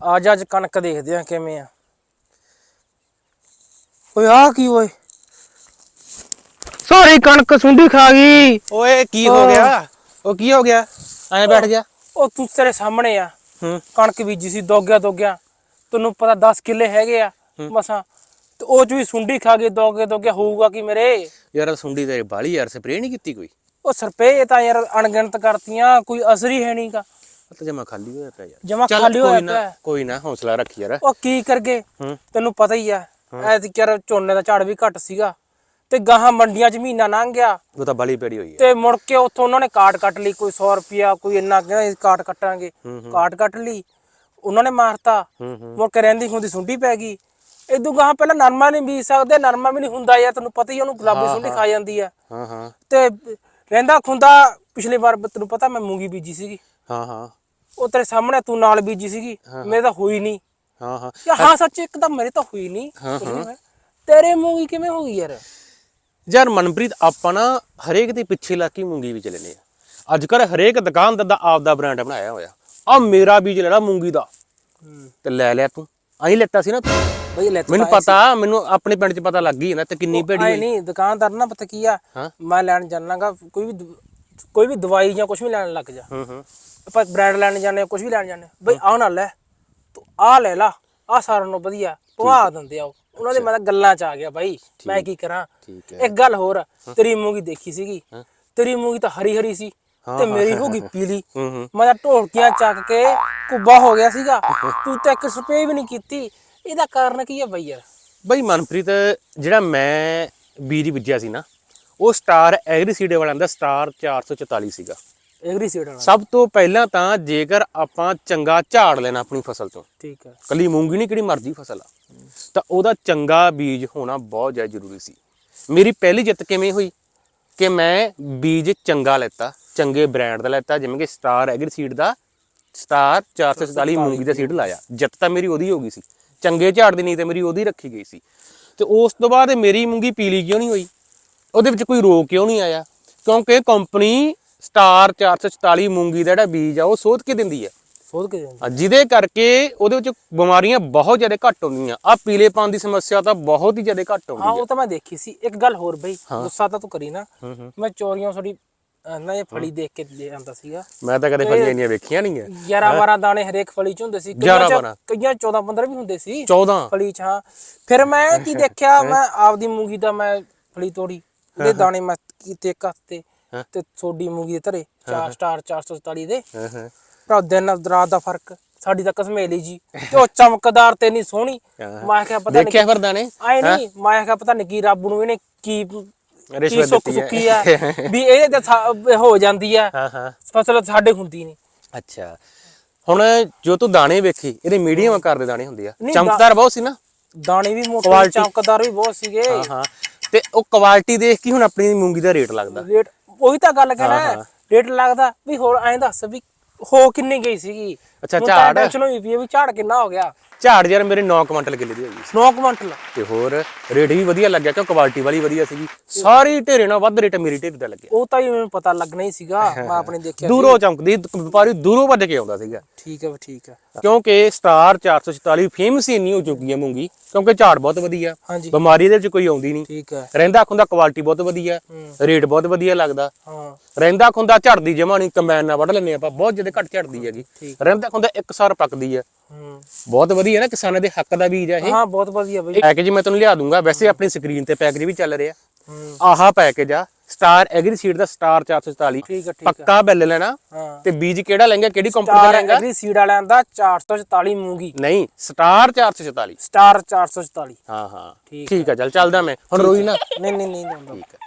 ਅੱਜ ਅੱਜ ਕਣਕ ਦੇਖਦੇ ਆ ਕਿਵੇਂ ਆ। ਓਏ ਆ ਕੀ ਓਏ? ਸਾਰੀ ਕਣਕ ਸੁੰਡੀ ਖਾ ਗਈ। ਓਏ ਕੀ ਹੋ ਗਿਆ? ਉਹ ਕੀ ਹੋ ਗਿਆ? ਐਂ ਬੈਠ ਗਿਆ ਉਹ ਤੂੰ ਤੇਰੇ ਸਾਹਮਣੇ ਆ। ਹੂੰ। ਕਣਕ ਬੀਜੀ ਸੀ ਦੋਗਿਆ ਦੋਗਿਆ ਤੈਨੂੰ ਪਤਾ 10 ਕਿੱਲੇ ਹੈਗੇ ਆ ਮਸਾਂ। ਤੇ ਉਹ ਚ ਵੀ ਸੁੰਡੀ ਖਾ ਗਈ ਦੋਗੇ ਦੋਗਿਆ ਹੋਊਗਾ ਕੀ ਮੇਰੇ? ਯਾਰ ਸੁੰਡੀ ਤੇਰੀ ਬਾਲੀ ਯਾਰ ਸਪਰੇਅ ਨਹੀਂ ਕੀਤੀ ਕੋਈ? ਉਹ ਸਰਪੇ ਤਾਂ ਯਾਰ ਅਣਗਿਣਤ ਕਰਤੀਆਂ ਕੋਈ ਅਸਰ ਹੀ ਹੈ ਨਹੀਂਗਾ ਤਾਂ ਜਮਾ ਖਾਲੀ ਹੋਇਆ ਪਿਆ ਯਾਰ। ਜਮਾ ਚੱਲ ਖਾਲੀ ਹੋਇਆ ਕੋਈ ਨਾ ਪਿਆ। ਕੋਈ ਨਾ ਹੌਸਲਾ ਰੱਖ ਯਾਰ। ਉਹ ਕੀ ਕਰਗੇ? ਹੂੰ। ਤੈਨੂੰ ਪਤਾ ਹੀ ਆ ਐਤਕੀ ਯਾਰ ਝੋਨੇ ਦਾ ਝਾੜ ਵੀ ਘੱਟ ਸੀਗਾ ਤੇ ਗਾਹਾਂ ਮੰਡੀਆਂ 'ਚ ਮਹੀਨਾ ਲੰਘ ਗਿਆ। ਉਹ ਤਾਂ ਬਾਲੀ ਪੜੀ ਹੋਈ ਹੈ ਤੇ ਮੁੜ ਕੇ ਉੱਥੋਂ ਉਹਨਾਂ ਨੇ ਕਾਟ ਕੱਟ ਲਈ ਕੋਈ 100 ਰੁਪਿਆ ਕੋਈ ਇੰਨਾ ਕਹਿੰਦਾ ਕਾਟ ਕੱਟਾਂਗੇ। ਕਾਟ ਕੱਟ ਲਈ ਉਹਨਾਂ ਨੇ ਮਾਰਤਾ। ਹੂੰ ਹੂੰ। ਮੁੜ ਕੇ ਰਹਿੰਦੀ ਹੁੰਦੀ ਸੁੰਡੀ ਪੈ ਗਈ। ਇਦੋਂ ਗਾਹਾਂ ਪਹਿਲਾਂ ਨਰਮਾ ਨਹੀਂ ਬੀਜ ਸਕਦੇ ਨਰਮਾ ਵੀ ਨਹੀਂ ਹੁੰਦਾ ਯਾਰ ਤੈਨੂੰ ਪਤਾ ਹੀ ਆ, ਉਹਨੂੰ ਗੁਲਾਬੀ ਸੁੰਡੀ ਖਾ ਜਾਂਦੀ ਆ। ਹਾਂ ਹਾਂ। ਤੇ ਰਹਿੰਦਾ ਖੁੰਦਾ ਪਿਛਲੀ ਵਾਰ ਤੈਨੂੰ ਪਤਾ ਮੈਂ ਮੂੰਗੀ ਬੀਜੀ ਸੀਗੀ। ਹਾਂ ਹਾਂ। ਉਹ ਤੇਰੇ ਸਾਹਮਣੇ ਤੂੰ ਨਾਲ ਬੀਜੀ ਸੀਗੀ। ਮੇਰੇ ਤਾਂ ਹੋਈ ਨਹੀਂ। ਹਾਂ ਹਾਂ। ਹਾਂ ਸੱਚ ਇੱਕਦਮ ਮੇਰੇ ਤਾਂ ਹੋਈ ਨਹੀਂ। ਤੇਰੇ ਮੂੰਗੀ ਕਿਵੇਂ ਹੋ ਗਈ ਯਾਰ? ਯਾਰ ਮਨਪ੍ਰੀਤ ਆਪਾਂ ਨਾ ਹਰੇਕ ਦੇ ਪਿੱਛੇ ਲੱਗ ਕੇ ਮੂੰਗੀ ਵੀ ਚੱਲਨੇ ਆ। ਅੱਜ ਕੱਲ ਹਰੇਕ ਦੁਕਾਨਦਾਰ ਦਾ ਆਪਦਾ ਬ੍ਰਾਂਡ ਬਣਾਇਆ ਹੋਇਆ। ਆ ਮੇਰਾ ਬੀਜ ਲੈਣਾ ਮੂੰਗੀ ਦਾ। ਤੇ ਲੈ ਲਿਆ ਤੂੰ। ਆਹੀਂ ਲੈਤਾ ਸੀ ਨਾ ਤੂੰ। ਬਈ ਲੈ ਮੈਨੂੰ ਪਤਾ ਮੈਨੂੰ ਆਪਣੇ ਪਿੰਡ 'ਚ ਪਤਾ ਲੱਗ ਗਈ ਨਾ ਤੇ ਕਿੰਨੀ ਭੇੜੀ ਆਏ ਨਹੀਂ ਦੁਕਾਨਦਾਰ ਨਾ ਪਤਾ ਕੀ ਆ। ਮੈਂ ਲੈਣ ਜਾਣਾਗਾ ਕੋਈ ਵੀ ਕੋਈ ਵੀ ਦਵਾਈ ਜਾਂ ਕੁਝ ਵੀ ਲੈਣ ਲੱਗ ਜਾ। ਹੂੰ ਹੂੰ। ਆਪਾਂ ਬ੍ਰੈਡ ਲੈਣ ਜਾਂਦੇ ਕੁਝ ਵੀ ਲੈਣ ਜਾਂਦੇ ਬਈ ਆਹ ਨਾ ਲੈ ਤੂੰ ਆਹ ਲੈ ਲਾ ਆਹ ਸਾਰਿਆਂ ਨੂੰ ਵਧੀਆ ਪਵਾ ਦਿੰਦੇ ਆ ਉਹ। ਉਹਨਾਂ ਦੇ ਮੈਂ ਤਾਂ ਗੱਲਾਂ ਚ ਆ ਗਿਆ ਬਾਈ ਮੈਂ ਕੀ ਕਰਾਂ? ਇੱਕ ਗੱਲ ਹੋਰ ਆ, ਤੇਰੀ ਮੂੰਗੀ ਦੇਖੀ ਸੀਗੀ। ਤੇਰੀ ਮੂੰਗੀ ਤਾਂ ਹਰੀ ਹਰੀ ਸੀ ਤੇ ਮੇਰੀ ਹੋ ਗਈ ਪੀਲੀ। ਮੈਂ ਤਾਂ ਢੋਲਕੀਆਂ ਚੱਕ ਕੇ ਕੁੱਬਾ ਹੋ ਗਿਆ ਸੀਗਾ। ਤੂੰ ਤਾਂ ਇੱਕ ਸਪਰੇ ਵੀ ਨਹੀਂ ਕੀਤੀ। ਇਹਦਾ ਕਾਰਨ ਕੀ ਹੈ ਬਈ ਯਾਰ? ਬਈ ਮਨਪ੍ਰੀਤ ਜਿਹੜਾ ਮੈਂ ਬੀਜ ਬੀਜਿਆ ਸੀ ਨਾ ਉਹ ਸਟਾਰ ਐਗਰੀਸੀਡ ਵਾਲਿਆਂ ਦਾ ਸਟਾਰ 444 ਸੀਗਾ। ਐਗਰੀ ਸੀਡ ਵਾਲਾ। ਸਭ ਤੋਂ ਪਹਿਲਾਂ ਤਾਂ ਜੇਕਰ ਆਪਾਂ ਚੰਗਾ ਝਾੜ ਲੈਣਾ ਆਪਣੀ ਫਸਲ ਤੋਂ ਠੀਕ ਹੈ ਕੱਲੀ ਮੂੰਗੀ ਨਹੀਂ ਕਿਹੜੀ ਮਰਜ਼ੀ ਫਸਲ ਆ ਤਾਂ ਉਹਦਾ ਚੰਗਾ ਬੀਜ ਹੋਣਾ ਬਹੁਤ ਜ਼ਿਆਦਾ ਜ਼ਰੂਰੀ ਸੀ। ਮੇਰੀ ਪਹਿਲੀ ਜਿੱਤ ਕਿਵੇਂ ਹੋਈ? ਕਿ ਮੈਂ ਬੀਜ ਚੰਗਾ ਲੈਤਾ ਚੰਗੇ ਬ੍ਰਾਂਡ ਦਾ ਲੈਤਾ ਜਿਵੇਂ ਕਿ ਸਟਾਰ ਐਗਰੀਸੀਡ ਦਾ ਸਟਾਰ 444 ਮੂੰਗੀ ਦਾ ਸੀਡ ਲਾਇਆ। ਜਿੱਤ ਤਾਂ ਮੇਰੀ ਉਹਦੀ ਹੋ ਗਈ ਸੀ। ਚੰਗੇ ਝਾੜ ਦੀ ਨਹੀਂ ਤੇ ਮੇਰੀ ਉਹਦੀ ਰੱਖੀ ਗਈ ਸੀ। ਤੇ ਉਸ ਤੋਂ ਬਾਅਦ ਮੇਰੀ ਮੂੰਗੀ ਪੀਲੀ ਕਿਉਂ ਨਹੀਂ ਹੋਈ? ਉਹਦੇ ਵਿੱਚ ਕੋਈ ਰੋਗ ਕਿਉਂ ਨਹੀਂ ਆਇਆ? ਕਿਉਂਕਿ ਕੰਪਨੀ ਸਟਾਰ 444 ਮੂੰਗੀ ਦਾ ਜਿਹੜਾ ਬੀਜ ਆ ਉਹ ਸੋਧ ਕੇ ਦਿੰਦੀ ਆ ਸੋਧ ਕੇ ਦਿੰਦੇ ਆ ਜਿਹਦੇ ਕਰਕੇ ਉਹਦੇ ਵਿੱਚ ਬਿਮਾਰੀਆਂ ਬਹੁਤ ਜ਼ਿਆਦਾ ਘੱਟ ਹੁੰਦੀਆਂ। ਆ ਪੀਲੇਪਨ ਦੀ ਸਮੱਸਿਆ ਤਾਂ ਬਹੁਤ ਹੀ ਜ਼ਿਆਦਾ ਘੱਟ ਹਾਂ ਹੁੰਦੀ ਉਹ ਤਾਂ ਮੈਂ ਦੇਖੀ ਸੀ। ਇੱਕ ਗੱਲ ਹੋਰ ਬਈ ਗੁੱਸਾ ਤਾਂ ਤੂੰ ਕਰੀ ਨਾ। ਹੂੰ ਹੂੰ। ਮੈਂ ਚੋਰੀਆਂ ਥੋੜੀ ਨਾ ਇਹ ਫੜੀ ਦੇਖ ਕੇ ਲੈ ਆਂਦਾ ਸੀਗਾ। ਮੈਂ ਤਾਂ ਕਦੇ ਫਲੀਆਂ ਇੰਨੀਆਂ ਵੇਖੀਆਂ ਨਹੀਂ ਹੈ? 11 12 ਦਾਣੇ ਹਰੇਕ ਫਲੀ ਚ ਹੁੰਦੇ ਸੀ। 11 12 ਕਈਆਂ 14 15 ਵੀ ਹੁੰਦੇ ਸੀ 14 ਫਲੀ ਚ ਹਾਂ। ਫਿਰ ਮੈਂ ਕੀ ਦੇਖਿਆ ਮੈਂ ਆਪਦੀ ਮੂੰਗੀ ਦਾ ਮੈਂ ਫਲੀ ਤੋੜੀ। ਉਹਦੇ ਦਾਣੇ ਮੈਂ ਕੀਤੇ ਇੱਕ ਹੱਥੇ ਹਾਂ। ਤੇ ਛੋਡੀ ਮੂੰਗੀ ਦੇ ਧਰੇ 4 ਸਟਾਰ 444 ਦੇ। ਹਾਂ ਹਾਂ। ਭਰਾ ਦਿਨ ਰਾਤ ਦਾ ਫ਼ਰਕ ਸਾਡੀ ਤਾਂ ਕਸਮੇਲੀ ਜੀ। ਤੇ ਉਹ ਚਮਕਦਾਰ ਤੇ ਨਹੀਂ ਸੋਹਣੀ। ਮੈਂ ਕਿਹਾ ਪਤਾ ਨਹੀਂ ਦੇਖਿਆ ਫਿਰ ਦਾਣੇ ਆਏ ਨਹੀਂ ਮੈਂ ਕਿਹਾ ਪਤਾ ਨਹੀਂ ਕੀ ਰੱਬ ਨੂੰ ਇਹਨੇ ਕੀ ਕੀ ਸੁੱਕ ਸੁੱਕੀ ਆ ਵੀ ਇਹ ਤੇ ਹੋ ਜਾਂਦੀ ਆ ਹਾਂ ਹਾਂ। ਫਸਲ ਸਾਡੇ ਹੁੰਦੀ ਨਹੀਂ। ਅੱਛਾ। ਹੁਣ ਜੋ ਤੂੰ ਦਾਣੇ ਵੇਖੀ ਇਹਦੇ ਮੀਡੀਅਮ ਆਕਾਰ ਦੇ ਦਾਣੇ ਹੁੰਦੇ ਆ। ਚਮਕਦਾਰ ਬਹੁਤ ਸੀ ਨਾ। ਦਾਣੇ ਵੀ ਮੋਟੇ ਚਮਕਦਾਰ ਵੀ ਬਹੁਤ ਸੀਗੇ। ਹਾਂ ਹਾਂ। ਤੇ ਉਹ ਕੁਆਲਿਟੀ ਦੇਖ ਕੇ ਹੁਣ ਆਪਣੀ ਮੂੰਗੀ ਦਾ ਰੇਟ ਲੱਗਦਾ। ਰੇਟ ਉਹੀ ਤਾਂ ਗੱਲ ਕਹਿਣਾ। ਰੇਟ ਲੱਗਦਾ ਵੀ ਹੋਰ ਐਂ ਦੱਸ ਵੀ ਹੋ ਕਿੰਨੀ ਗਈ ਸੀਗੀ ਅੱਛਾ, ਝਾੜ? ਵੀ ਵੀ ਝਾੜ ਕਿੰਨਾ ਹੋ ਗਿਆ ਝਾੜ ਯਾਰ ਮੇਰੇ 9 ਕੁਇੰਟਲ ਕਿੱਲੇ ਦੀ ਹੋਈ ਸੀ। 9 ਕੁਇੰਟਲ ਤੇ ਹੋਰ ਰੇਟ ਵੀ ਵਧੀਆ ਲੱਗਿਆ ਕਿਉਂ ਕੁਆਲਿਟੀ ਵਾਲੀ ਵਧੀਆ ਸੀਗੀ। ਸਾਰੀ ਢੇਰੇ ਨਾਲ ਵੱਧ ਰੇਟ ਮੇਰੀ ਢੇਰੀ ਦਾ ਲੱਗਿਆ। ਉਹ ਤਾਂ ਹੀ ਮੈਨੂੰ ਪਤਾ ਲੱਗਣਾ ਹੀ ਸੀਗਾ ਮੈਂ ਆਪਣੇ ਦੇਖਿਆ ਦੂਰੋਂ ਚਮਕਦੀ ਵਪਾਰੀ ਦੂਰੋਂ ਵੱਜ ਕੇ ਆਉਂਦਾ ਸੀਗਾ। ਠੀਕ ਹੈ ਠੀਕ ਹੈ। ਕਿਉਂਕਿ ਸਟਾਰ 444 ਫੇਮਸ ਹੀ ਇੰਨੀ ਹੋ ਚੁੱਕੀ ਹੈ ਮੂੰਗੀ ਕਿਉਂਕਿ ਝਾੜ ਬਹੁਤ ਵਧੀਆ। ਬਿਮਾਰੀ ਇਹਦੇ ਵਿੱਚ ਕੋਈ ਆਉਂਦੀ ਨਹੀਂ। ਠੀਕ ਹੈ। ਰਹਿੰਦਾ ਖੁੰਦਾ ਕੁਆਲਿਟੀ ਬਹੁਤ ਵਧੀਆ ਰੇਟ ਬਹੁਤ ਵਧੀਆ ਲੱਗਦਾ। ਹਾਂ। ਰਹਿੰਦਾ ਖੁੰਦਾ ਝੜਦੀ ਜਮਾ ਨਹੀਂ ਕੰਬਾਈਨ ਨਾਲ ਵੱਢ ਲੈਂਦੇ ਆਪਾਂ ਬਹੁਤ ਜ਼ਿਆਦਾ ਘੱਟ ਝੜਦੀ ਹੈਗੀ। ਰਹਿੰਦਾ ਖੁੰਦਾ ਇੱਕ ਸਾਰ ਪੱਕਦੀ ਹੂੰ। ਬਹੁਤ ਵਧੀਆ ਨਾ ਕਿਸਾਨਾਂ ਦੇ ਹੱਕ ਦਾ ਬੀਜ ਹੈ ਇਹ। ਹਾਂ ਬਹੁਤ ਵਧੀਆ ਬਈ। ਪੈਕੇਜ ਮੈਂ ਤੁਹਾਨੂੰ ਲਿਆ ਦੂੰਗਾ। ਵੈਸੇ ਆਪਣੀ ਸਕਰੀਨ ਤੇ ਪੈਕੇਜ ਵੀ ਚੱਲ ਰਿਹਾ। ਆਹਾ ਪੈਕੇਜ ਆ। ਸਟਾਰ ਐਗਰੀ ਸੀਡ ਦਾ ਸਟਾਰ 444 ਠੀਕ ਹੈ ਠੀਕ ਹੈ ਪੱਕਾ ਬਿੱਲ ਲੈਣਾ। ਤੇ ਬੀਜ ਕਿਹੜਾ ਲੈਂਗੇ? ਕਿਹੜੀ ਕੰਪਨੀ ਦਾ ਲੈਂਗਾ? ਐਗਰੀ ਸੀਡ ਵਾਲਿਆਂ ਦਾ 444 ਮੂੰਗੀ। ਨਹੀਂ ਸਟਾਰ 444 ਸਟਾਰ 444 ਹਾਂ ਹਾਂ। ਠੀਕ ਆ ਚੱਲ ਚੱਲਦਾ ਮੈਂ। ਹੁਣ ਰੋਈ ਨਾ। ਨਹੀਂ ਨਹੀਂ ਨਹੀਂ। ਠੀਕ ਆ।